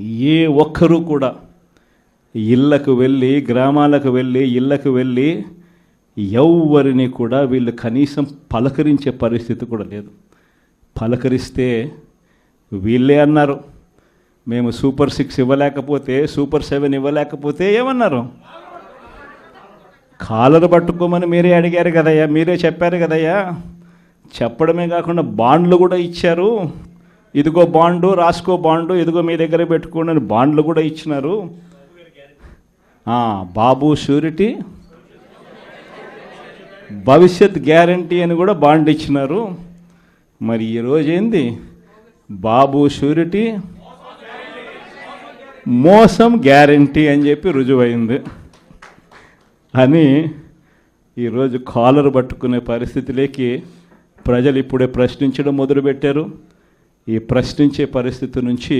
ఏ ఒక్కరూ కూడా ఇళ్ళకు వెళ్ళి గ్రామాలకు వెళ్ళి ఇళ్ళకు వెళ్ళి ఎవ్వరిని కూడా వీళ్ళు కనీసం పలకరించే పరిస్థితి కూడా లేదు. పలకరిస్తే వీళ్ళే అన్నారు. మేము సూపర్ సిక్స్ ఇవ్వలేకపోతే సూపర్ సెవెన్ ఇవ్వలేకపోతే ఏమన్నారు? కాలర్ పట్టుకోమని మీరే అడిగారు కదయ్యా మీరే చెప్పారు కదయ్యా. చెప్పడమే కాకుండా బాండ్లు కూడా ఇచ్చారు. ఇదిగో బాండు రాసుకో బాండు ఇదిగో మీ దగ్గర పెట్టుకోండి అని బాండ్లు కూడా ఇచ్చినారు. బాబు షూరిటీ భవిష్యత్ గ్యారంటీ అని కూడా బాండ్ ఇచ్చినారు. మరి ఈరోజు ఏంది? బాబు షూరిటీ మోసం గ్యారంటీ అని చెప్పి రుజువైంది. అని ఈరోజు కాలర్ పట్టుకునే పరిస్థితిలోకి ప్రజలు ఇప్పుడే ప్రశ్నించడం మొదలుపెట్టారు. ఈ ప్రశ్నించే పరిస్థితి నుంచి